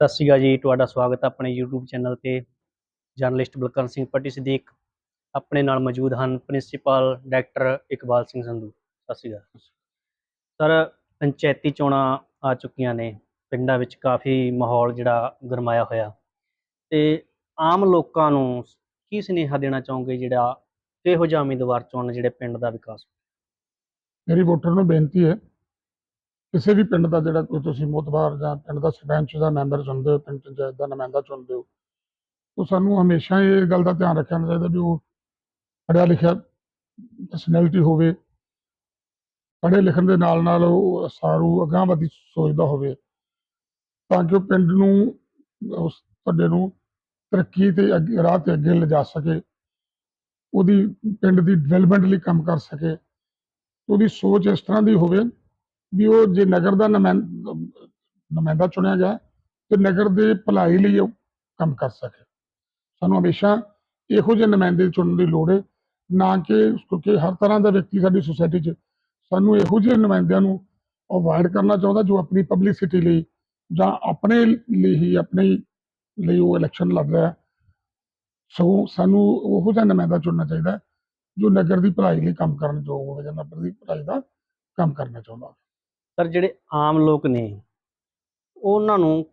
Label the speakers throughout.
Speaker 1: ਸਤਿ ਸ਼੍ਰੀ ਅਕਾਲ ਜੀ, ਤੁਹਾਡਾ ਸਵਾਗਤ ਹੈ ਆਪਣੇ YouTube ਚੈਨਲ ਤੇ। ਜਰਨਲਿਸਟ ਬਲਕਰਨ ਸਿੰਘ ਪੱਟੀ ਸਦੀਕ ਆਪਣੇ ਨਾਲ ਮੌਜੂਦ ਹਨ ਪ੍ਰਿੰਸੀਪਲ ਡਾਕਟਰ ਇਕਬਾਲ ਸਿੰਘ ਸੰਧੂ। ਸਤਿ ਸ਼੍ਰੀ ਅਕਾਲ। ਸਰ, ਪੰਚਾਇਤੀ ਚੋਣਾਂ ਆ ਚੁੱਕੀਆਂ ਨੇ। ਪਿੰਡਾਂ ਵਿੱਚ ਕਾਫੀ ਮਾਹੌਲ ਜਿਹੜਾ ਗਰਮਾਇਆ ਹੋਇਆ। ਤੇ ਆਮ ਲੋਕਾਂ ਨੂੰ ਕੀ ਸੁਨੇਹਾ ਦੇਣਾ ਚਾਹੋਗੇ ਜਿਹੜਾ ਕਿਹੋ ਜਿਹਾ ਉਮੀਦਵਾਰ ਚੁਣਨ ਜਿਹੜੇ ਪਿੰਡ ਦਾ ਵਿਕਾਸ
Speaker 2: ਮੇਰੀ ਵੋਟਰ ਨੂੰ ਬੇਨਤੀ ਹੈ ਕਿਸੇ ਵੀ ਪਿੰਡ ਦਾ ਜਿਹੜਾ ਕੋਈ ਤੁਸੀਂ ਮੋਤਬਾਰ ਜਾਂ ਪਿੰਡ ਦਾ ਸਰਪੰਚ ਦਾ ਮੈਂਬਰ ਚੁਣਦੇ ਹੋ, ਪਿੰਡ ਪੰਚਾਇਤ ਦਾ ਨੁਮਾਇੰਦਾ ਚੁਣਦੇ ਹੋ, ਤਾਂ ਸਾਨੂੰ ਹਮੇਸ਼ਾ ਇਹ ਗੱਲ ਦਾ ਧਿਆਨ ਰੱਖਣਾ ਚਾਹੀਦਾ ਵੀ ਉਹ ਪੜ੍ਹਿਆ ਲਿਖਿਆ ਪਰਸਨੈਲਿਟੀ ਹੋਵੇ, ਪੜ੍ਹੇ ਲਿਖਣ ਦੇ ਨਾਲ ਨਾਲ ਉਹ ਸਾਰੂ ਅਗਾਂਹਵਧੀ ਸੋਚਦਾ ਹੋਵੇ, ਤਾਂ ਕਿ ਉਹ ਪਿੰਡ ਨੂੰ ਉਸ ਤੁਹਾਡੇ ਨੂੰ ਤਰੱਕੀ ਤੇ ਅੱਗੇ, ਰਾਹ ਤੇ ਅੱਗੇ ਲਿਜਾ ਸਕੇ, ਉਹਦੀ ਪਿੰਡ ਦੀ ਡਿਵੈਲਪਮੈਂਟ ਲਈ ਕੰਮ ਕਰ ਸਕੇ, ਉਹਦੀ ਸੋਚ ਇਸ ਤਰ੍ਹਾਂ ਦੀ ਹੋਵੇ ਵੀ ਉਹ ਜੇ ਨਗਰ ਦਾ ਨੁਮਾਇੰ- ਨੁਮਾਇੰਦਾ ਚੁਣਿਆ ਗਿਆ ਤੇ ਨਗਰ ਦੇ ਭਲਾਈ ਲਈ ਉਹ ਕੰਮ ਕਰ ਸਕੇ ਸਾਨੂੰ ਹਮੇਸ਼ਾ ਇਹੋ ਜਿਹੇ ਨੁਮਾਇੰਦੇ ਚੁਣਨ ਦੀ ਲੋੜ ਹੈ ਨਾ ਕਿ ਕਿਉਂਕਿ ਹਰ ਤਰ੍ਹਾਂ ਦਾ ਵਿਅਕਤੀ ਸਾਡੀ ਸੁਸਾਇਟੀ 'ਚ ਸਾਨੂੰ ਇਹੋ ਜਿਹੇ ਨੁਮਾਇੰਦਿਆਂ ਨੂੰ ਅਵੋਇਡ ਕਰਨਾ ਚਾਹੁੰਦਾ ਜੋ ਆਪਣੀ ਪਬਲਿਸਿਟੀ ਲਈ ਜਾਂ ਆਪਣੇ ਲਈ ਹੀ ਆਪਣੇ ਲਈ ਉਹ ਇਲੈਕਸ਼ਨ ਲੜ ਰਿਹਾ ਸੋ ਸਾਨੂੰ ਉਹੋ ਜਿਹਾ ਨੁਮਾਇੰਦਾ ਚੁਣਨਾ ਚਾਹੀਦਾ ਜੋ ਨਗਰ ਦੀ ਭਲਾਈ ਲਈ ਕੰਮ ਕਰਨ ਯੋਗ ਹੋਵੇ ਜਾਂ ਨਗਰ ਦੀ ਭਲਾਈ ਦਾ ਕੰਮ ਕਰਨਾ ਚਾਹੁੰਦਾ ਹੋਵੇ।
Speaker 1: ਪਰ ਜਿਹੜੇ ਆਮ ਲੋਕ ਨੇ, ਉਹਨਾਂ ਨੂੰ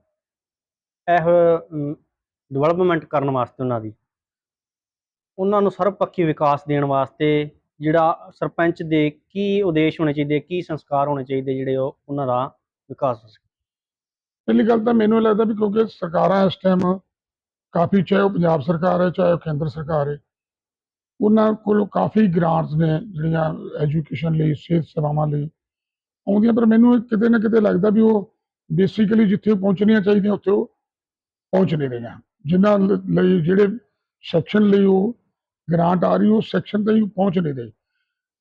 Speaker 1: ਇਹ ਡਿਵੈਲਪਮੈਂਟ ਕਰਨ ਵਾਸਤੇ ਉਹਨਾਂ ਦੀ, ਉਹਨਾਂ ਨੂੰ ਸਰਬਪੱਖੀ ਵਿਕਾਸ ਦੇਣ ਵਾਸਤੇ ਜਿਹੜਾ ਸਰਪੰਚ ਦੇ ਕੀ ਉਦੇਸ਼ ਹੋਣੇ ਚਾਹੀਦੇ, ਕੀ ਸੰਸਕਾਰ ਹੋਣੇ ਚਾਹੀਦੇ ਜਿਹੜੇ ਉਹ ਉਹਨਾਂ ਦਾ ਵਿਕਾਸ ਹੋ ਸਕੇ।
Speaker 2: ਪਹਿਲੀ ਗੱਲ ਤਾਂ ਮੈਨੂੰ ਇਹ ਲੱਗਦਾ ਵੀ ਕਿਉਂਕਿ ਸਰਕਾਰਾਂ ਇਸ ਟਾਈਮ ਕਾਫੀ ਚਾਹੇ ਉਹ ਪੰਜਾਬ ਸਰਕਾਰ ਹੈ, ਚਾਹੇ ਉਹ ਕੇਂਦਰ ਸਰਕਾਰ ਹੈ, ਉਹਨਾਂ ਕੋਲ ਕਾਫੀ ਗ੍ਰਾਂਟਸ ਨੇ ਜਿਹੜੀਆਂ ਐਜੂਕੇਸ਼ਨ ਲਈ, ਸਿਹਤ ਸੇਵਾਵਾਂ ਲਈ ਆਉਂਦੀਆਂ, ਪਰ ਮੈਨੂੰ ਕਿਤੇ ਨਾ ਕਿਤੇ ਲੱਗਦਾ ਵੀ ਉਹ ਬੇਸਿਕਲੀ ਜਿੱਥੇ ਪਹੁੰਚਣੀਆਂ ਚਾਹੀਦੀਆਂ, ਉੱਥੇ ਉਹ ਪਹੁੰਚ ਨਹੀਂ ਰਹੀਆਂ ਜਿਨ੍ਹਾਂ ਲ- ਲਈ, ਜਿਹੜੇ ਸੈਕਸ਼ਨ ਲਈ ਉਹ ਗ੍ਰਾਂਟ ਆ ਰਹੀ, ਉਹ ਸੈਕਸ਼ਨ ਤੇ ਹੀ ਪਹੁੰਚ ਨਹੀਂ ਰਹੀ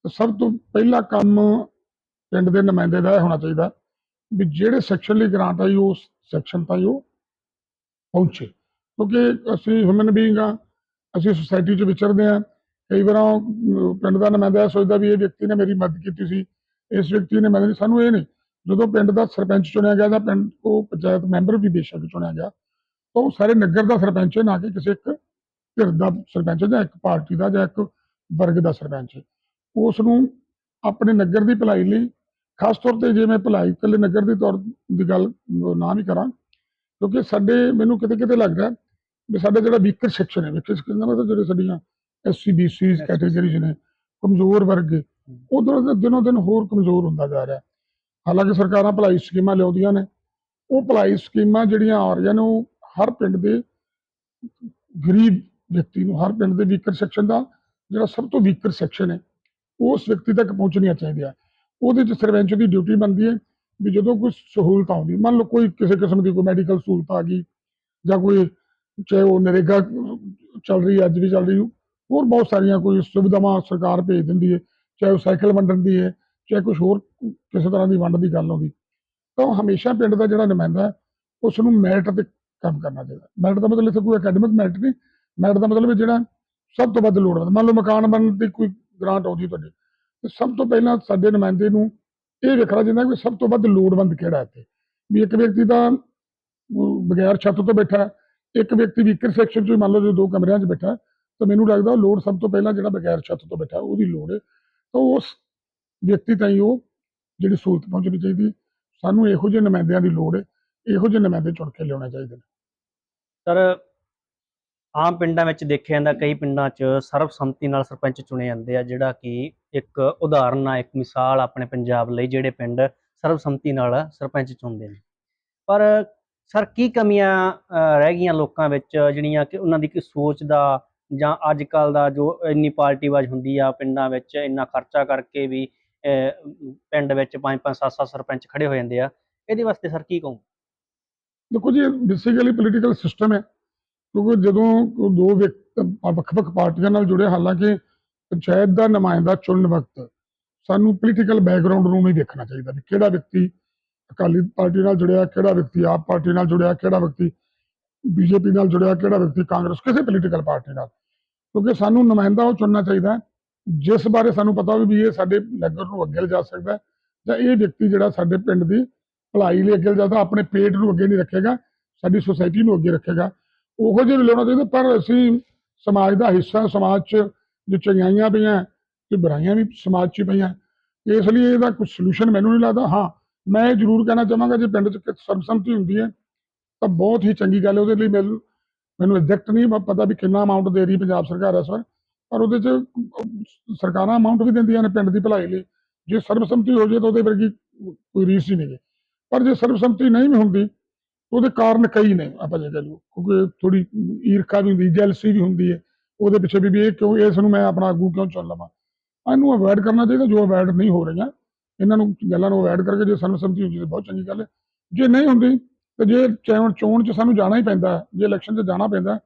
Speaker 2: ਤਾਂ ਸਭ ਤੋਂ ਪਹਿਲਾ ਕੰਮ ਪਿੰਡ ਦੇ ਨੁਮਾਇੰਦੇ ਦਾ ਇਹ ਹੋਣਾ ਚਾਹੀਦਾ ਵੀ ਜਿਹੜੇ ਸੈਕਸ਼ਨ ਲਈ ਗ੍ਰਾਂਟ ਆਈ, ਉਸ ਸੈਕਸ਼ਨ ਤਾਈਂ ਉਹ ਪਹੁੰਚੇ। ਕਿਉਂਕਿ ਅਸੀਂ ਹਿਊਮਨ ਬੀਇੰਗ ਆ, ਅਸੀਂ ਸੋਸਾਇਟੀ 'ਚ ਵਿਚਰਦੇ ਆ। ਕਈ ਵਾਰ ਪਿੰਡ ਦਾ ਨੁਮਾਇੰਦਾ ਇਹ ਸੋਚਦਾ ਵੀ ਇਹ ਵਿਅਕਤੀ ਨੇ ਮੇਰੀ ਮਦਦ ਕੀਤੀ ਸੀ। ਇਸ ਵਿਅਕਤੀ ਨੇ ਮਦਦ ਸਾਨੂੰ ਇਹ ਨਹੀਂ ਜਦੋਂ ਪਿੰਡ ਦਾ ਸਰਪੰਚ ਚੁਣਿਆ ਗਿਆ ਜਾਂ ਪਿੰਡ ਉਹ ਪੰਚਾਇਤ ਮੈਂਬਰ ਵੀ ਬੇਸ਼ੱਕ ਚੁਣਿਆ ਗਿਆ ਤਾਂ ਉਹ ਸਾਰੇ ਨਗਰ ਦਾ ਸਰਪੰਚ ਹੈ ਨਾ ਕਿ ਕਿਸੇ ਇੱਕ ਧਿਰ ਦਾ ਸਰਪੰਚ ਜਾਂ ਇੱਕ ਪਾਰਟੀ ਦਾ ਜਾਂ ਇੱਕ ਵਰਗ ਦਾ ਸਰਪੰਚ। ਉਸ ਨੂੰ ਆਪਣੇ ਨਗਰ ਦੀ ਭਲਾਈ ਲਈ ਖਾਸ ਤੌਰ ਤੇ ਜੇ ਮੈਂ ਭਲਾਈ ਇਕੱਲੇ ਨਗਰ ਦੀ ਤੌਰ ਦੀ ਗੱਲ ਨਾ ਵੀ ਕਰਾਂ ਕਿਉਂਕਿ ਸਾਡੇ ਮੈਨੂੰ ਕਿਤੇ ਕਿਤੇ ਲੱਗ ਰਿਹਾ ਵੀ ਸਾਡੇ ਜਿਹੜਾ ਵੀਕਰ ਸੈਕਸ਼ਨ ਹੈ ਵੀਕਰ ਸੈਕਸ਼ਨ ਦਾ ਮਤਲਬ ਜਿਹੜੇ ਸਾਡੀਆਂ ਐਸਸੀ ਬੀਸੀ ਕੈਟਾਗਰੀਜ਼ ਨੇ ਕਮਜ਼ੋਰ ਵਰਗ ਉਹ ਦਿਨੋਂ ਦਿਨੋਂ ਦਿਨ ਹੋਰ ਕਮਜ਼ੋਰ ਹੁੰਦਾ ਜਾ ਰਿਹਾ। ਹਾਲਾਂਕਿ ਸਰਕਾਰਾਂ ਭਲਾਈ ਸਕੀਮਾਂ ਲਿਆਉਂਦੀਆਂ ਨੇ। ਉਹ ਭਲਾਈ ਸਕੀਮਾਂ ਜਿਹੜੀਆਂ ਆ ਰਹੀਆਂ ਨੇ ਉਹ ਹਰ ਪਿੰਡ ਦੇ ਗਰੀਬ ਵਿਅਕਤੀ ਨੂੰ ਹਰ ਪਿੰਡ ਦੇ ਵੀਕਰ ਸੈਕਸ਼ਨ ਦਾ ਜਿਹੜਾ ਸਭ ਤੋਂ ਵੀਕਰ ਸੈਕਸ਼ਨ ਹੈ ਉਸ ਵਿਅਕਤੀ ਤੱਕ ਪਹੁੰਚਣੀਆਂ ਚਾਹੀਦੀਆਂ। ਉਹਦੇ 'ਚ ਸਰਪੰਚ ਦੀ ਡਿਊਟੀ ਬਣਦੀ ਹੈ ਵੀ ਜਦੋਂ ਕੋਈ ਸਹੂਲਤ ਆਉਂਦੀ ਮੰਨ ਲਓ ਕੋਈ ਕਿਸੇ ਕਿਸਮ ਦੀ ਕੋਈ ਮੈਡੀਕਲ ਸਹੂਲਤ ਆ ਗਈ ਜਾਂ ਕੋਈ ਚਾਹੇ ਉਹ ਨਰੇਗਾ ਚੱਲ ਰਹੀ ਹੈ, ਅੱਜ ਵੀ ਚੱਲ ਰਹੀ ਹੈ, ਹੋਰ ਬਹੁਤ ਸਾਰੀਆਂ ਕੋਈ ਸੁਵਿਧਾਵਾਂ ਸਰਕਾਰ ਭੇਜ ਦਿੰਦੀ ਹੈ। ਚਾਹੇ ਉਹ ਸਾਈਕਲ ਵੰਡਣ ਦੀ ਹੈ, ਚਾਹੇ ਕੁਝ ਹੋਰ ਕਿਸੇ ਤਰ੍ਹਾਂ ਦੀ ਵੰਡ ਦੀ ਗੱਲ ਆਉਂਦੀ ਤਾਂ ਉਹ ਹਮੇਸ਼ਾ ਪਿੰਡ ਦਾ ਜਿਹੜਾ ਨੁਮਾਇੰਦਾ ਹੈ ਉਸ ਨੂੰ ਮੈਰਿਟ ਤੇ ਕੰਮ ਕਰਨਾ ਚਾਹੀਦਾ। ਮੈਰਿਟ ਦਾ ਮਤਲਬ ਇੱਥੇ ਕੋਈ ਅਕੈਡਮਿਕ ਮੈਰਿਟ ਨਹੀਂ। ਮੈਰਿਟ ਦਾ ਮਤਲਬ ਜਿਹੜਾ ਸਭ ਤੋਂ ਵੱਧ ਲੋੜਵੰਦ ਮੰਨ ਲਓ ਮਕਾਨ ਬਣਨ ਦੀ ਕੋਈ ਗ੍ਰਾਂਟ ਆਉਂਦੀ ਤੁਹਾਡੇ, ਤੇ ਸਭ ਤੋਂ ਪਹਿਲਾਂ ਸਾਡੇ ਨੁਮਾਇੰਦੇ ਨੂੰ ਇਹ ਵੇਖਣਾ ਚਾਹੀਦਾ ਕਿ ਸਭ ਤੋਂ ਵੱਧ ਲੋੜਵੰਦ ਕਿਹੜਾ ਇੱਥੇ। ਵੀ ਇੱਕ ਵਿਅਕਤੀ ਤਾਂ ਬਗੈਰ ਛੱਤ ਤੋਂ ਬੈਠਾ ਇੱਕ ਵਿਅਕਤੀ ਵੀਕਰ ਸੈਕਸ਼ਨ 'ਚ ਹੀ ਮੰਨ ਲਓ ਜੇ ਦੋ ਕਮਰਿਆਂ 'ਚ ਬੈਠਾ ਤਾਂ ਮੈਨੂੰ ਲੱਗਦਾ ਲੋੜ ਸਭ ਤੋਂ ਪਹਿਲਾਂ ਜਿਹੜਾ ਬਗੈਰ ਛੱਤ ਤੋਂ ਬੈਠਾ ਉਹਦੀ ਲੋੜ ਹੈ। ਤਾਂ ਉਸ ਵਿਅਕਤੀ ਤਾਈਂ ਉਹ ਜਿਹੜੀ ਸਹੂਲਤ ਪਹੁੰਚਣੀ ਚਾਹੀਦੀ ਹੈ। ਸਾਨੂੰ ਇਹੋ ਜਿਹੇ ਨੁਮਾਇੰਦਿਆਂ ਦੀ ਲੋੜ ਹੈ ਇਹੋ ਜਿਹੇ ਨੁਮਾਇੰਦੇ ਚੁਣ ਕੇ ਲਿਆਉਣੇ ਚਾਹੀਦੇ ਨੇ
Speaker 1: ਸਰ ਆਮ ਪਿੰਡਾਂ ਵਿੱਚ ਦੇਖਿਆ ਜਾਂਦਾ ਕਈ ਪਿੰਡਾਂ 'ਚ ਸਰਬਸੰਮਤੀ ਨਾਲ ਸਰਪੰਚ ਚੁਣੇ ਜਾਂਦੇ ਆ ਜਿਹੜਾ ਕਿ ਇੱਕ ਉਦਾਹਰਨ ਆ ਇੱਕ ਮਿਸਾਲ ਆਪਣੇ ਪੰਜਾਬ ਲਈ ਜਿਹੜੇ ਪਿੰਡ ਸਰਬਸੰਮਤੀ ਨਾਲ ਸਰਪੰਚ ਚੁਣਦੇ ਨੇ ਪਰ ਸਰ ਕੀ ਕਮੀਆਂ ਅਹ, ਰਹਿ ਗਈਆਂ ਲੋਕਾਂ ਵਿੱਚ ਜਿਹੜੀਆਂ ਕਿ ਉਹਨਾਂ ਦੀ ਕੀ ਸੋਚ ਦਾ ਜਾਂ ਅੱਜ ਕੱਲ ਦਾ ਜੋ ਇੰਨੀ ਪਾਰਟੀਵਾਜ਼ ਹੁੰਦੀ ਆ ਪਿੰਡਾਂ ਵਿੱਚ, ਇੰਨਾ ਖਰਚਾ ਕਰਕੇ ਵੀ ਪਿੰਡ ਵਿੱਚ ਪੰਜ ਪੰਜ ਸੱਤ ਸੱਤ ਸਰਪੰਚ ਖੜੇ ਹੋ ਜਾਂਦੇ ਆ, ਇਹਦੇ ਵਾਸਤੇ ਸਰ ਕੀ ਕਹੂੰ
Speaker 2: ਦੇਖੋ ਜੀ ਬੇਸਿਕਲੀ ਪੋਲੀਟੀਕਲ ਸਿਸਟਮ ਹੈ, ਕਿਉਂਕਿ ਜਦੋਂ ਦੋ ਵੱਖ-ਵੱਖ ਪਾਰਟੀਆਂ ਨਾਲ ਜੁੜੇ ਹਾਲਾਂਕਿ ਪੰਚਾਇਤ ਦਾ ਨੁਮਾਇੰਦਾ ਚੁਣਨ ਵਕਤ ਸਾਨੂੰ ਪੋਲੀਟੀਕਲ ਬੈਕਗ੍ਰਾਉਂਡ ਨੂੰ ਨਹੀਂ ਦੇਖਣਾ ਚਾਹੀਦਾ ਵੀ ਕਿਹੜਾ ਵਿਅਕਤੀ ਅਕਾਲੀ ਪਾਰਟੀ ਨਾਲ ਜੁੜਿਆ, ਕਿਹੜਾ ਵਿਅਕਤੀ ਆਪ ਪਾਰਟੀ ਨਾਲ ਜੁੜਿਆ, ਕਿਹੜਾ ਵਿਅਕਤੀ ਬੀਜੇਪੀ ਨਾਲ ਜੁੜਿਆ, ਕਿਹੜਾ ਵਿਅਕਤੀ ਕਾਂਗਰਸ, ਕਿਸੇ ਪੋਲੀਟੀਕਲ ਪਾਰਟੀ ਨਾਲ। ਕਿਉਂਕਿ ਸਾਨੂੰ ਨੁਮਾਇੰਦਾ ਉਹ ਚੁਣਨਾ ਚਾਹੀਦਾ ਜਿਸ ਬਾਰੇ ਸਾਨੂੰ ਪਤਾ ਹੋਵੇ ਵੀ ਇਹ ਸਾਡੇ ਨਗਰ ਨੂੰ ਅੱਗੇ ਲਿਜਾ ਸਕਦਾ ਜਾਂ ਇਹ ਵਿਅਕਤੀ ਜਿਹੜਾ ਸਾਡੇ ਪਿੰਡ ਦੀ ਭਲਾਈ ਲਈ ਅੱਗੇ ਲਿਜਾ ਆਪਣੇ ਪੇਟ ਨੂੰ ਅੱਗੇ ਨਹੀਂ ਰੱਖੇਗਾ, ਸਾਡੀ ਸੁਸਾਇਟੀ ਨੂੰ ਅੱਗੇ ਰੱਖੇਗਾ। ਉਹੋ ਜਿਹੇ ਵੀ ਲਿਆਉਣਾ ਚਾਹੀਦਾ, ਪਰ ਅਸੀਂ ਸਮਾਜ ਦਾ ਹਿੱਸਾ, ਸਮਾਜ 'ਚ ਜੋ ਚੰਗਿਆਈਆਂ ਪਈਆਂ ਤੇ ਬੁਰਾਈਆਂ ਵੀ ਸਮਾਜ 'ਚ ਹੀ ਪਈਆਂ, ਇਸ ਲਈ ਇਹਦਾ ਕੋਈ ਸੋਲੂਸ਼ਨ ਮੈਨੂੰ ਨਹੀਂ ਲੱਗਦਾ। ਹਾਂ, ਮੈਂ ਇਹ ਜ਼ਰੂਰ ਕਹਿਣਾ ਚਾਹਾਂਗਾ, ਜੇ ਪਿੰਡ 'ਚ ਕਿ ਸਰਬਸੰਮਤੀ ਹੁੰਦੀ ਹੈ, ਤਾਂ ਬਹੁਤ ਹੀ ਚੰਗੀ ਗੱਲ ਹੈ, ਉਹਦੇ ਲਈ ਮੈਨੂੰ ਮੈਨੂੰ ਐਗਜ਼ੈਕਟ ਨਹੀਂ ਪਤਾ ਵੀ ਕਿੰਨਾ ਅਮਾਉਂਟ ਦੇ ਰਹੀ ਪੰਜਾਬ ਸਰਕਾਰ ਇਸ ਵਾਰ, ਪਰ ਉਹਦੇ 'ਚ ਸਰਕਾਰਾਂ ਅਮਾਉਂਟ ਵੀ ਦਿੰਦੀਆਂ ਨੇ ਪਿੰਡ ਦੀ ਭਲਾਈ ਲਈ। ਜੇ ਸਰਬਸੰਮਤੀ ਹੋ ਜੇ ਤਾਂ ਉਹਦੇ ਵਰਗੀ ਕੋਈ ਰੀਸ ਹੀ ਨਹੀਂ ਪਰ ਜੇ ਸਰਬਸੰਮਤੀ ਨਹੀਂ ਵੀ ਹੁੰਦੀ ਉਹਦੇ ਕਾਰਨ ਕਈ ਨੇ, ਆਪਾਂ ਜੇ ਕਹ ਲਓ ਕਿਉਂਕਿ ਥੋੜੀ ਈਰਖਾ ਵੀ ਹੁੰਦੀ ਜੈਲਸੀ ਵੀ ਹੁੰਦੀ ਹੈ। ਉਹਦੇ ਪਿੱਛੇ ਵੀ ਵੀ ਇਹ ਕਿਉਂ, ਇਸ ਨੂੰ ਮੈਂ ਆਪਣਾ ਆਗੂ ਕਿਉਂ ਚੁਣ ਲਵਾਂ? ਇਹਨੂੰ ਅਵੋਇਡ ਕਰਨਾ ਚਾਹੀਦਾ, ਜੋ ਅਵੋਇਡ ਨਹੀਂ ਹੋ ਰਹੀਆਂ। ਇਹਨਾਂ ਨੂੰ, ਗੱਲਾਂ ਨੂੰ ਅਵੋਇਡ ਕਰਕੇ ਜੇ ਸਰਬਸੰਮਤੀ ਹੁੰਦੀ ਤਾਂ ਬਹੁਤ ਚੰਗੀ ਗੱਲ ਹੈ। ਜੇ ਨਹੀਂ ਹੁੰਦੀ ਤੇ ਜੇ ਚੋਣ ਚੋਣ 'ਚ ਸਾਨੂੰ ਜਾਣਾ ਹੀ ਪੈਂਦਾ, ਜੇ ਇਲੈਕਸ਼ਨ 'ਚ ਜਾਣਾ ਪੈਂਦਾ,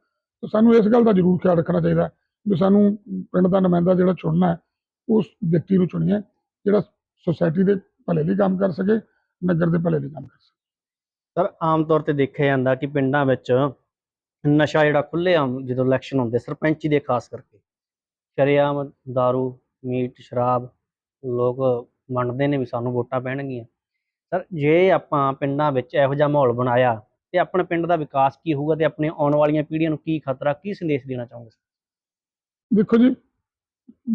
Speaker 2: ਤਾਂ ਸਾਨੂੰ ਇਸ ਗੱਲ ਦਾ ਜ਼ਰੂਰ ਖਿਆਲ ਰੱਖਣਾ ਚਾਹੀਦਾ ਵੀ ਸਾਨੂੰ ਪਿੰਡ ਦਾ ਨੁਮਾਇੰਦਾ ਜਿਹੜਾ ਚੁਣਨਾ ਹੈ, ਉਸ ਵਿਅਕਤੀ ਨੂੰ ਚੁਣੀਏ ਜਿਹੜਾ ਸੁਸਾਇਟੀ ਦੇ ਭਲੇ ਲਈ ਕੰਮ ਕਰ ਸਕੇ, ਨਗਰ ਦੇ ਭਲੇ ਲਈ ਕੰਮ ਕਰ ਸਕੇ।
Speaker 1: ਸਰ, ਆਮ ਤੌਰ ਤੇ ਦੇਖਿਆ ਜਾਂਦਾ ਕਿ ਪਿੰਡਾਂ ਵਿੱਚ ਨਸ਼ਾ ਜਿਹੜਾ ਖੁੱਲ੍ਹੇਆਮ ਜਦੋਂ ਇਲੈਕਸ਼ਨ ਹੁੰਦੇ, ਸਰਪੰਚੀ ਦੇ ਖਾਸ ਕਰਕੇ, ਸ਼ਰੇਆਮ दारू ਮੀਟ, ਸ਼ਰਾਬ ਲੋਕ ਮੰਨਦੇ ਨੇ ਵੀ ਸਾਨੂੰ ਵੋਟਾਂ ਪੈਣਗੀਆਂ। ਸਰ, ਜੇ ਆਪਾਂ ਪਿੰਡਾਂ ਵਿੱਚ ਇਹੋ ਜਿਹਾ ਮਾਹੌਲ ਬਣਾਇਆ, ਤੇ ਆਪਣੇ ਪਿੰਡ ਦਾ ਵਿਕਾਸ ਕੀ ਹੋਊਗਾ ਤੇ ਆਪਣੇ ਆਉਣ ਵਾਲੀਆਂ ਪੀੜ੍ਹੀਆਂ ਨੂੰ ਕੀ ਖਤਰਾ, ਕੀ ਸੰਦੇਸ਼ ਦੇਣਾ ਚਾਹੋਗੇ
Speaker 2: ਦੇਖੋ ਜੀ,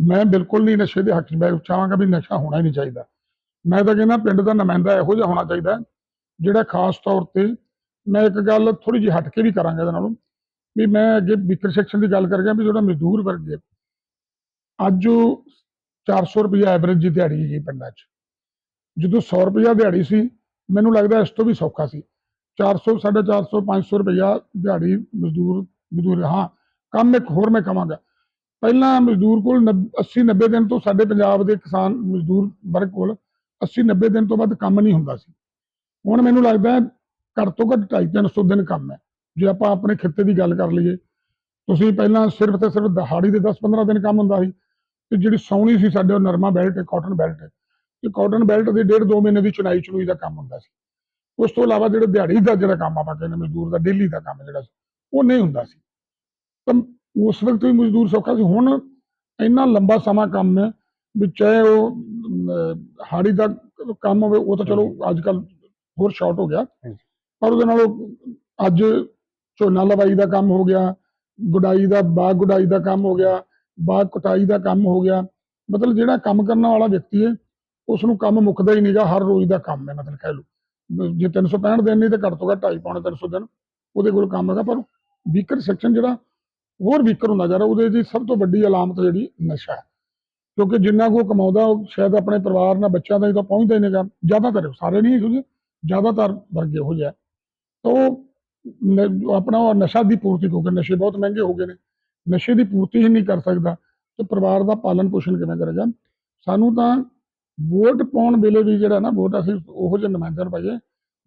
Speaker 2: ਮੈਂ ਬਿਲਕੁਲ ਨਹੀਂ ਨਸ਼ੇ ਦੇ ਹੱਕ 'ਚ, ਮੈਂ ਚਾਹਾਂਗਾ ਵੀ ਨਸ਼ਾ ਹੋਣਾ ਹੀ ਨਹੀਂ ਚਾਹੀਦਾ। ਮੈਂ ਤਾਂ ਕਹਿੰਦਾ ਪਿੰਡ ਦਾ ਨੁਮਾਇੰਦਾ ਇਹੋ ਜਿਹਾ ਹੋਣਾ ਚਾਹੀਦਾ, ਜਿਹੜਾ ਖਾਸ ਤੌਰ ਤੇ ਮੈਂ ਇੱਕ ਗੱਲ ਥੋੜੀ ਜਿਹੀ ਹਟ ਕੇ ਵੀ ਕਰਾਂਗਾ ਇਹਦੇ ਨਾਲੋਂ, ਵੀ ਮੈਂ ਅੱਗੇ ਵਿਕਰ ਸੈਕਸ਼ਨ ਦੀ ਗੱਲ ਕਰ ਗਿਆ ਵੀ ਜਿਹੜਾ ਮਜ਼ਦੂਰ ਵਰਗ ਹੈ, ਅੱਜ ਉਹ 400 ਰੁਪਏ ਐਵਰੇਜ ਦੀ ਦਿਹਾੜੀ ਹੈਗੀ ਪਿੰਡਾਂ 'ਚ। ਜਦੋਂ 100 ਰੁਪਏ ਦਿਹਾੜੀ ਸੀ, ਮੈਨੂੰ ਲੱਗਦਾ ਇਸ ਤੋਂ ਵੀ ਸੌਖਾ ਸੀ। 400 450 500 ਰੁਪਇਆ ਦਿਹਾੜੀ ਮਜ਼ਦੂਰ ਮਜ਼ਦੂਰ, ਹਾਂ, ਕੰਮ ਇੱਕ ਹੋਰ ਮੈਂ ਕਵਾਂਗਾ। ਪਹਿਲਾਂ ਮਜ਼ਦੂਰ ਕੋਲ 80 90 ਦਿਨ ਤੋਂ ਸਾਡੇ ਪੰਜਾਬ ਦੇ ਕਿਸਾਨ ਮਜ਼ਦੂਰ ਵਰਗ ਕੋਲ 80 90 ਦਿਨ ਤੋਂ ਵੱਧ ਕੰਮ ਨਹੀਂ ਹੁੰਦਾ ਸੀ। ਹੁਣ ਮੈਨੂੰ ਲੱਗਦਾ ਘੱਟ ਤੋਂ ਘੱਟ 250 300 ਦਿਨ ਕੰਮ ਹੈ। ਜੇ ਆਪਾਂ ਆਪਣੇ ਖਿੱਤੇ ਦੀ ਗੱਲ ਕਰ ਲਈਏ, ਤੁਸੀਂ ਪਹਿਲਾਂ ਸਿਰਫ ਤੇ ਸਿਰਫ ਦਿਹਾੜੀ ਦੇ 10 15 ਦਿਨ ਕੰਮ ਹੁੰਦਾ ਸੀ, ਤੇ ਜਿਹੜੀ ਸੌਣੀ ਸੀ ਸਾਡੇ ਉਹ ਨਰਮਾ ਬੈਲਟ ਹੈ ਕਾਟਨ ਬੈਲਟ ਤੇ ਕਾਟਨ ਬੈਲਟ ਦੇ ਡੇਢ ਦੋ ਮਹੀਨੇ ਦੀ ਚੁਣਾਈ ਚੁਣੂਈ ਦਾ ਕੰਮ ਹੁੰਦਾ ਸੀ। ਉਸ ਤੋਂ ਇਲਾਵਾ ਜਿਹੜੇ ਦਿਹਾੜੀ ਦਾ ਜਿਹੜਾ ਕੰਮ ਆਪਾਂ ਕਹਿੰਦੇ ਮਜ਼ਦੂਰ ਦਾ ਡੇਲੀ ਦਾ ਕੰਮ ਜਿਹੜਾ ਸੀ ਉਹ ਨਹੀਂ ਹੁੰਦਾ ਸੀ। ਤਾਂ ਉਸ ਵਕਤ ਵੀ ਮਜ਼ਦੂਰ ਸੌਖਾ ਸੀ। ਹੁਣ ਇੰਨਾ ਲੰਬਾ ਸਮਾਂ ਕੰਮ ਹੈ ਵੀ ਚਾਹੇ ਉਹ ਹਾੜੀ ਦਾ ਕੰਮ ਹੋਵੇ ਉਹ ਤਾਂ ਚਲੋ ਅੱਜ ਕੱਲ ਹੋਰ ਸ਼ਾਰਟ ਹੋ ਗਿਆ। ਪਰ ਉਹਦੇ ਨਾਲੋਂ ਅੱਜ ਝੋਨਾ ਲਵਾਈ ਦਾ ਕੰਮ ਹੋ ਗਿਆ ਗੁਡਾਈ ਦਾ ਬਾਗ ਗੁਡਾਈ ਦਾ ਕੰਮ ਹੋ ਗਿਆ ਬਾਗ ਕਟਾਈ ਦਾ ਕੰਮ ਹੋ ਗਿਆ। ਮਤਲਬ ਜਿਹੜਾ ਕੰਮ ਕਰਨ ਵਾਲਾ ਵਿਅਕਤੀ ਹੈ ਉਸ ਨੂੰ ਕੰਮ ਮੁੱਕਦਾ ਹੀ ਨਹੀਂਗਾ, ਹਰ ਰੋਜ਼ ਦਾ ਕੰਮ ਹੈ, ਮਤਲਬ ਕਹਿ ਲਓ। ਜੇ 365 ਦਿਨ ਨਹੀਂ ਤੇ ਘੱਟ ਤੋਂ ਘੱਟ 2.5 ਪੌਣੇ 300 ਦਿਨ ਉਹਦੇ ਕੋਲ ਕੰਮ ਹੈਗਾ, ਪਰ ਵੀਕਰ ਸੈਕਸ਼ਨ ਜਿਹੜਾ, ਹੋਰ ਵੀਕਰ ਹੁੰਦਾ ਜਾ ਰਿਹਾ, ਉਹਦੇ ਦੀ ਸਭ ਤੋਂ ਵੱਡੀ ਅਲਾਮਤ ਜਿਹੜੀ ਨਸ਼ਾ ਹੈ। ਕਿਉਂਕਿ ਜਿੰਨਾ ਕੋ ਕਮਾਉਂਦਾ, ਉਹ ਸ਼ਾਇਦ ਆਪਣੇ ਪਰਿਵਾਰ ਨਾਲ ਬੱਚਿਆਂ ਦਾ ਹੀ ਤਾਂ ਪਹੁੰਚਦਾ ਹੀ ਨਹੀਂਗਾ, ਜ਼ਿਆਦਾਤਰ ਸਾਰੇ ਨਹੀਂ ਹੈਗੇ ਜ਼ਿਆਦਾਤਰ ਵਰਗੇ ਇਹੋ ਜਿਹਾ ਹੈ। ਤਾਂ ਉਹ ਆਪਣਾ ਉਹ ਨਸ਼ਾ ਦੀ ਪੂਰਤੀ ਕਿਉਂਕਿ ਨਸ਼ੇ ਬਹੁਤ ਮਹਿੰਗੇ ਹੋ ਗਏ ਨੇ, ਨਸ਼ੇ ਦੀ ਪੂਰਤੀ ਹੀ ਨਹੀਂ ਕਰ ਸਕਦਾ, ਤੇ ਪਰਿਵਾਰ ਦਾ ਪਾਲਣ ਪੋਸ਼ਣ ਕਿਵੇਂ ਕਰੇਗਾ? ਸਾਨੂੰ ਤਾਂ ਵੋਟ ਪਾਉਣ ਵੇਲੇ ਵੀ ਜਿਹੜਾ ਨਾ ਵੋਟ ਅਸੀਂ ਉਹੋ ਜਿਹੇ ਨੁਮਾਇੰਦਿਆਂ ਨੂੰ ਪਾਈਏ,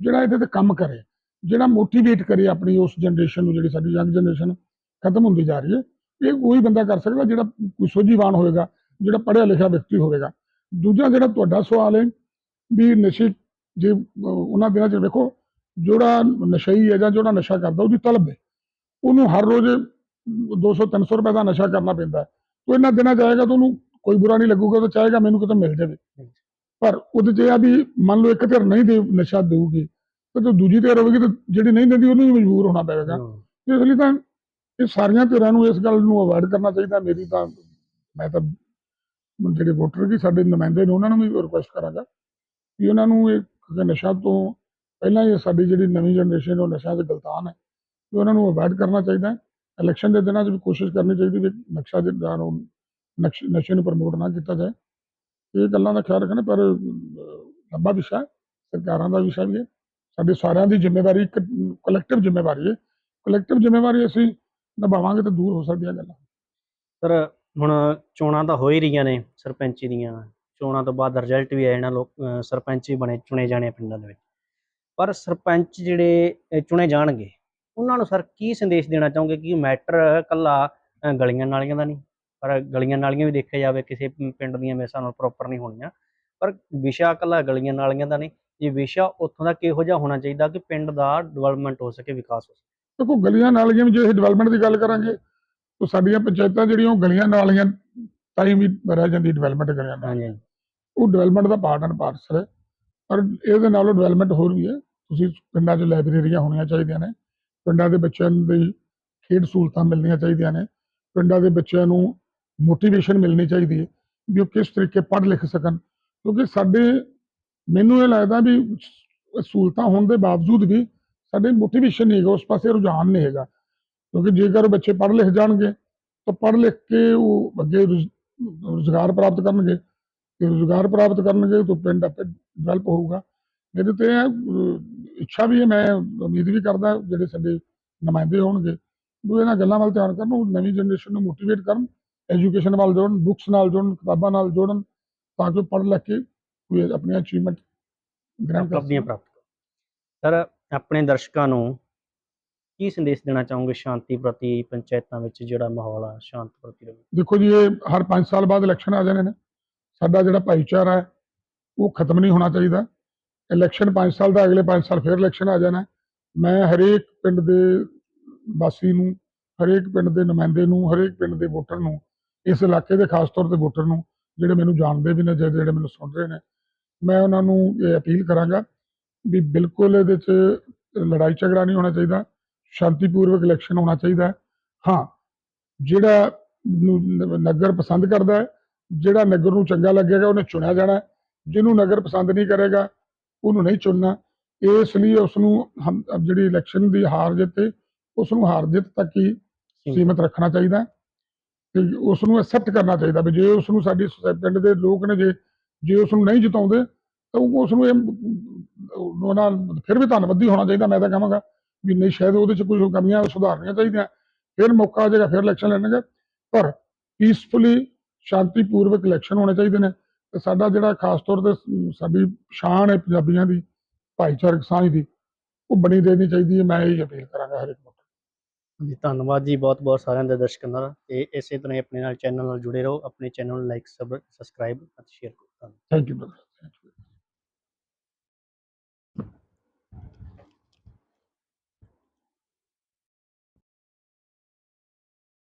Speaker 2: ਜਿਹੜਾ ਇਹਦੇ ਤੇ ਕੰਮ ਕਰੇ, ਜਿਹੜਾ ਮੋਟੀਵੇਟ ਕਰੇ ਆਪਣੀ ਉਸ ਜਨਰੇਸ਼ਨ ਨੂੰ, ਜਿਹੜੀ ਸਾਡੀ ਯੰਗ ਜਨਰੇਸ਼ਨ ਖਤਮ ਹੁੰਦੀ ਜਾ ਰਹੀ ਹੈ, ਇਹ ਕੋਈ ਬੰਦਾ ਕਰ ਸਕਦਾ ਜਿਹੜਾ ਕੋਈ ਸੋਝੀਵਾਨ ਹੋਵੇਗਾ ਜਿਹੜਾ ਪੜ੍ਹਿਆ ਲਿਖਿਆ ਵਿਅਕਤੀ ਹੋਵੇਗਾ। ਦੂਜਾ ਜਿਹੜਾ ਤੁਹਾਡਾ ਸਵਾਲ ਹੈ ਵੀ ਨਸ਼ੇ ਜੇ, ਉਹਨਾਂ ਦਿਨਾਂ 'ਚ ਵੇਖੋ, ਜਿਹੜਾ ਨਸ਼ਈ ਹੈ ਜਾਂ ਜਿਹੜਾ ਨਸ਼ਾ ਕਰਦਾ, ਉਹਦੀ ਤਲਬ ਹੈ। ਉਹਨੂੰ ਹਰ ਰੋਜ਼ 200 300 ਰੁਪਏ ਦਾ ਨਸ਼ਾ ਕਰਨਾ ਪੈਂਦਾ ਹੈ। ਉਹ ਇਹਨਾਂ ਦਿਨਾਂ 'ਚ ਆਏਗਾ ਤਾਂ ਉਹਨੂੰ ਕੋਈ ਬੁਰਾ ਨਹੀਂ ਲੱਗੂਗਾ ਉਹ ਤਾਂ ਚਾਹੇਗਾ ਮੈਨੂੰ ਕਿਤੇ ਮਿਲ ਜਾਵੇ। ਪਰ ਉਹਦੇ ਇਹ ਆ ਵੀ ਮੰਨ ਲਓ ਇੱਕ ਧਿਰ ਨਹੀਂ ਦੇ ਨਸ਼ਾ ਦੇਊਗੀ ਤੇ ਜੋ ਦੂਜੀ ਧਿਰ ਹੋਵੇਗੀ ਤਾਂ ਜਿਹੜੀ ਨਹੀਂ ਦਿੰਦੀ ਉਹਨੂੰ ਵੀ ਮਜਬੂਰ ਹੋਣਾ ਪਵੇਗਾ ਇਸ ਲਈ ਤਾਂ ਇਹ ਸਾਰੀਆਂ ਧਿਰਾਂ ਨੂੰ ਇਸ ਗੱਲ ਨੂੰ ਅਵੋਇਡ ਕਰਨਾ ਚਾਹੀਦਾ ਮੇਰੀ ਤਾਂ ਮੈਂ ਤਾਂ ਜਿਹੜੇ ਵੋਟਰ ਕੀ ਸਾਡੇ ਨੁਮਾਇੰਦੇ ਨੇ ਉਹਨਾਂ ਨੂੰ ਵੀ ਰਿਕੁਐਸਟ ਕਰਾਂਗਾ ਕਿ ਉਹਨਾਂ ਨੂੰ ਇਹ ਨਸ਼ਾ ਤੋਂ ਪਹਿਲਾਂ ਹੀ ਸਾਡੀ ਜਿਹੜੀ ਨਵੀਂ ਜਨਰੇਸ਼ਨ ਉਹ ਨਸ਼ਾ ਦੇ ਗਲਤਾਨ ਹੈ ਕਿ ਉਹਨਾਂ ਨੂੰ ਅਵੋਇਡ ਕਰਨਾ ਚਾਹੀਦਾ। ਹੈ ਇਲੈਕਸ਼ਨ ਦੇ ਦਿਨਾਂ 'ਚ ਵੀ ਕੋਸ਼ਿਸ਼ ਕਰਨੀ ਚਾਹੀਦੀ ਵੀ ਨਕਸ਼ਾ ਜਿਹੜਾ ਨੂੰ ਨਸ਼ੇ ਨੂੰ ਪ੍ਰਮੋਟ ਨਾ ਕੀਤਾ ਜਾਏ। ਇਹ ਗੱਲਾਂ ਦਾ ਖਿਆਲ ਰੱਖਣਾ ਪਰ ਅਹ, ਲੰਬਾ ਵਿਸ਼ਾ ਸਰਕਾਰਾਂ ਦਾ ਵਿਸ਼ਾ ਵੀ ਹੈ। ਸਾਡੇ ਸਾਰਿਆਂ ਦੀ ਜ਼ਿੰਮੇਵਾਰੀ ਇੱਕ ਕਲੈਕਟਿਵ ਜ਼ਿੰਮੇਵਾਰੀ ਹੈ। ਕਲੈਕਟਿਵ ਜ਼ਿੰਮੇਵਾਰੀ ਅਸੀਂ ਨਿਭਾਵਾਂਗੇ ਤਾਂ ਦੂਰ ਹੋ ਸਕਦੀਆਂ ਗੱਲਾਂ।
Speaker 1: ਸਰ ਹੁਣ ਚੋਣਾਂ ਤਾਂ ਹੋ ਹੀ ਰਹੀਆਂ ਨੇ ਸਰਪੰਚੀ ਦੀਆਂ। ਚੋਣਾਂ ਤੋਂ ਬਾਅਦ ਰਿਜ਼ਲਟ ਵੀ ਆ ਜਾਣਾ ਲੋਕ ਸਰਪੰਚ ਵੀ ਬਣੇ ਚੁਣੇ ਜਾਣੇ ਆ ਪਿੰਡਾਂ ਦੇ ਵਿੱਚ। ਪਰ ਸਰਪੰਚ ਜਿਹੜੇ ਚੁਣੇ ਜਾਣਗੇ ਉਹਨਾਂ ਨੂੰ ਸਰ ਕੀ ਸੰਦੇਸ਼ ਦੇਣਾ ਚਾਹੋਗੇ? ਕਿ ਮੈਟਰ ਕੱਲਾ ਗਲੀਆਂ ਨਾਲੀਆਂ ਦਾ ਨਹੀਂ? ਪਰ ਗਲੀਆਂ ਨਾਲੀਆਂ ਵੀ ਦੇਖਿਆ ਜਾਵੇ ਕਿਸੇ ਪਿੰਡ ਦੀਆਂ ਮੇਰੇ ਨਾਲ ਪ੍ਰੋਪਰ ਨਹੀਂ ਹੋਣੀਆਂ। ਪਰ ਵਿਸ਼ਾ ਕੱਲਾ ਗਲੀਆਂ ਨਾਲੀਆਂ ਦਾ ਨਹੀਂ ਇਹ ਵਿਸ਼ਾ ਉੱਥੋਂ ਦਾ ਕਿਹੋ ਜਿਹਾ ਹੋਣਾ ਚਾਹੀਦਾ ਕਿ ਪਿੰਡ ਦਾ ਡਿਵੈਲਪਮੈਂਟ ਹੋ ਸਕੇ ਵਿਕਾਸ ਹੋ ਸਕੇ?
Speaker 2: ਦੇਖੋ ਗਲੀਆਂ ਨਾਲੀਆਂ ਜੇ ਅਸੀਂ ਡਿਵੈਲਪਮੈਂਟ ਦੀ ਗੱਲ ਕਰਾਂਗੇ ਤਾਂ ਸਾਡੀਆਂ ਪੰਚਾਇਤਾਂ ਜਿਹੜੀਆਂ ਉਹ ਗਲੀਆਂ ਨਾਲੀਆਂ ਤਾਈਂ ਵੀ ਰਹਿ ਜਾਂਦੀ ਡਿਵੈਲਪਮੈਂਟ ਕਰਿਆ
Speaker 1: ਹਾਂਜੀ
Speaker 2: ਉਹ ਡਿਵੈਲਪਮੈਂਟ ਦਾ ਪਾਰਟ ਐਂਡ ਪਾਰਸਲ ਹੈ ਪਰ ਇਹਦੇ ਨਾਲੋਂ ਡਿਵੈਲਪਮੈਂਟ ਹੋਰ ਵੀ ਹੈ। ਤੁਸੀਂ ਪਿੰਡਾਂ 'ਚ ਲਾਇਬ੍ਰੇਰੀਆਂ ਹੋਣੀਆਂ ਚਾਹੀਦੀਆਂ ਨੇ ਪਿੰਡਾਂ ਦੇ ਬੱਚਿਆਂ ਦੀ ਖੇਡ ਸਹੂਲਤਾਂ ਮਿਲਣੀਆਂ ਚਾਹੀਦੀਆਂ ਨੇ ਪਿੰਡਾਂ ਦੇ ਬੱਚਿਆਂ ਨੂੰ ਮੋਟੀਵੇਸ਼ਨ ਮਿਲਣੀ ਚਾਹੀਦੀ ਹੈ ਵੀ ਉਹ ਕਿਸ ਤਰੀਕੇ ਪੜ੍ਹ ਲਿਖ ਸਕਣ। ਕਿਉਂਕਿ ਸਾਡੇ, ਮੈਨੂੰ ਇਹ ਲੱਗਦਾ ਵੀ ਸਹੂਲਤਾਂ ਹੋਣ ਦੇ ਬਾਵਜੂਦ ਵੀ ਸਾਡੇ ਮੋਟੀਵੇਸ਼ਨ ਨਹੀਂ ਹੈਗਾ, ਉਸ ਪਾਸੇ ਰੁਝਾਨ ਨਹੀਂ ਹੈਗਾ। ਕਿਉਂਕਿ ਜੇਕਰ ਬੱਚੇ ਪੜ੍ਹ ਲਿਖ ਜਾਣਗੇ, ਤਾਂ ਪੜ੍ਹ ਲਿਖ ਕੇ ਉਹ ਅੱਗੇ ਰੁਜ਼- ਰੁਜ਼ਗਾਰ ਪ੍ਰਾਪਤ ਕਰਨਗੇ। ਤੇ ਰੁਜ਼ਗਾਰ ਪ੍ਰਾਪਤ ਕਰਨਗੇ ਤਾਂ ਪਿੰਡ ਆਪੇ ਡਿਵੈਲਪ ਹੋਊਗਾ। ਮੇਰੇ ਤੇ ਇੱਛਾ ਵੀ ਹੈ, ਮੈਂ ਉਮੀਦ ਵੀ ਕਰਦਾ ਜਿਹੜੇ ਸਾਡੇ ਨੁਮਾਇੰਦੇ ਹੋਣਗੇ। ਉਹ ਇਹਨਾਂ ਗੱਲਾਂ ਵੱਲ ਧਿਆਨ ਕਰਨ, ਉਹ ਨਵੀਂ ਜਨਰੇਸ਼ਨ ਨੂੰ ਮੋਟੀਵੇਟ ਕਰਨ। ਐਜੂਕੇਸ਼ਨ ਵੱਲ ਜੋੜਨ ਬੁੱਕਸ ਨਾਲ ਜੋੜਨ ਕਿਤਾਬਾਂ ਨਾਲ ਜੋੜਨ ਤਾਂ ਕਿ ਪੜ੍ਹ ਲਿਖ ਕੇ ਕੋਈ ਆਪਣੀਆਂ ਅਚੀਵਮੈਂਟ ਗ੍ਰਹਿਣ ਕਰ ਸਕਣ।
Speaker 1: ਪ੍ਰਾਪਤ ਕਰੋ ਸਰ ਆਪਣੇ ਦਰਸ਼ਕਾਂ ਨੂੰ ਕੀ ਸੰਦੇਸ਼ ਦੇਣਾ ਚਾਹੋਗੇ ਸ਼ਾਂਤੀ ਪ੍ਰਤੀ ਪੰਚਾਇਤਾਂ ਵਿੱਚ ਜਿਹੜਾ ਮਾਹੌਲ ਆ ਸ਼ਾਂਤ ਪ੍ਰਤੀ ਰਹੇ
Speaker 2: ਦੇਖੋ ਜੀ ਇਹ ਹਰ 5 ਸਾਲ ਬਾਅਦ ਇਲੈਕਸ਼ਨ ਆ ਜਾਣੇ ਨੇ। ਸਾਡਾ ਜਿਹੜਾ ਭਾਈਚਾਰਾ ਹੈ ਉਹ ਖਤਮ ਨਹੀਂ ਹੋਣਾ ਚਾਹੀਦਾ। ਇਲੈਕਸ਼ਨ 5 ਸਾਲ ਦਾ ਅਗਲੇ 5 ਸਾਲ ਫਿਰ ਇਲੈਕਸ਼ਨ ਆ ਜਾਣਾ। ਮੈਂ ਹਰੇਕ ਪਿੰਡ ਦੇ ਵਾਸੀ ਨੂੰ ਹਰੇਕ ਪਿੰਡ ਦੇ ਨੁਮਾਇੰਦੇ ਨੂੰ ਹਰੇਕ ਪਿੰਡ ਦੇ ਵੋਟਰ ਨੂੰ ਇਸ ਇਲਾਕੇ ਦੇ ਖਾਸ ਤੌਰ ਤੇ ਵੋਟਰ ਨੂੰ ਜਿਹੜੇ ਮੈਨੂੰ ਜਾਣਦੇ ਵੀ ਨੇ ਜਾਂ ਜਿਹੜੇ ਮੈਨੂੰ ਸੁਣ ਰਹੇ ਨੇ ਮੈਂ ਉਹਨਾਂ ਨੂੰ ਇਹ ਅਪੀਲ ਕਰਾਂਗਾ ਵੀ ਬਿਲਕੁਲ ਇਹਦੇ 'ਚ ਲੜਾਈ ਝਗੜਾ ਨਹੀਂ ਹੋਣਾ ਚਾਹੀਦਾ ਸ਼ਾਂਤੀਪੂਰਵਕ ਇਲੈਕਸ਼ਨ ਹੋਣਾ ਚਾਹੀਦਾ ਹੈ। ਜਿਹੜਾ ਨਗਰ ਪਸੰਦ ਕਰਦਾ ਹੈ ਜਿਹੜਾ ਨਗਰ ਨੂੰ ਚੰਗਾ ਲੱਗੇਗਾ ਉਹਨੇ ਚੁਣਿਆ ਜਾਣਾ। ਜਿਹਨੂੰ ਨਗਰ ਪਸੰਦ ਨਹੀਂ ਕਰੇਗਾ ਉਹਨੂੰ ਨਹੀਂ ਚੁਣਨਾ ਇਸ ਲਈ ਉਸ ਨੂੰ ਜਿਹੜੀ ਇਲੈਕਸ਼ਨ ਦੀ ਹਾਰ ਜਿੱਤ ਉਸ ਨੂੰ ਹਾਰ ਜਿੱਤ ਤੱਕ ਹੀ ਸੀਮਿਤ ਰੱਖਣਾ ਚਾਹੀਦਾ ਹੈ ਤੇ ਉਸ ਨੂੰ ਐਕਸੈਪਟ ਕਰਨਾ ਚਾਹੀਦਾ ਵੀ ਜੇ ਉਸ ਨੂੰ ਸਾਡੀ ਪਿੰਡ ਦੇ ਲੋਕ ਨੇ ਜੇ ਜੇ ਉਸ ਨੂੰ ਨਹੀਂ ਜਿਤਾਉਂਦੇ, ਤਾਂ ਉਹ ਉਸ ਨੂੰ ਇਹ ਉਹਨਾਂ ਫਿਰ ਵੀ ਧੰਨਵਾਦੀ ਹੋਣਾ ਚਾਹੀਦਾ, ਮੈਂ ਤਾਂ ਕਹਾਂਗਾ ਵੀ ਨਹੀਂ, ਸ਼ਾਇਦ ਉਹਦੇ ਚ ਕੁਝ ਕਮੀਆਂ ਸੁਧਾਰਨੀਆਂ ਚਾਹੀਦੀਆਂ। ਫਿਰ ਮੌਕਾ ਆ ਜਾਏਗਾ, ਫਿਰ ਇਲੈਕਸ਼ਨ ਲੈਣਗੇ ਪਰ ਪੀਸਫੁਲੀ ਸ਼ਾਂਤੀਪੂਰਵਕ ਇਲੈਕਸ਼ਨ ਹੋਣੇ ਚਾਹੀਦੇ ਨੇ। ਤੇ ਸਾਡਾ ਜਿਹੜਾ ਖਾਸ ਤੌਰ ਤੇ ਸਾਡੀ ਸ਼ਾਨ ਹੈ ਪੰਜਾਬੀਆਂ ਦੀ, ਭਾਈਚਾਰਕ ਸਾਂਝ ਦੀ, ਉਹ ਬਣੀ ਰਹਿਣੀ ਚਾਹੀਦੀ ਹੈ। ਮੈਂ ਇਹ ਅਪੀਲ ਕਰਾਂਗਾ ਹਰ ਇੱਕ ਨੂੰ।
Speaker 1: ਜੀ ਧੰਨਵਾਦ ਜੀ ਬਹੁਤ ਬਹੁਤ ਸਾਰਿਆਂ ਦੇ ਦਰਸ਼ਕਾਂ ਦਾ। ਤੇ ਇਸੇ ਤਰ੍ਹਾਂ ਹੀ ਆਪਣੇ ਨਾਲ, ਚੈਨਲ ਨਾਲ ਜੁੜੇ ਰਹੋ। ਆਪਣੇ ਚੈਨਲ ਨੂੰ ਲਾਈਕ ਸਬਸਕ੍ਰਾਈਬ ਅਤੇ ਸ਼ੇਅਰ ਕਰੋ।
Speaker 2: Thank you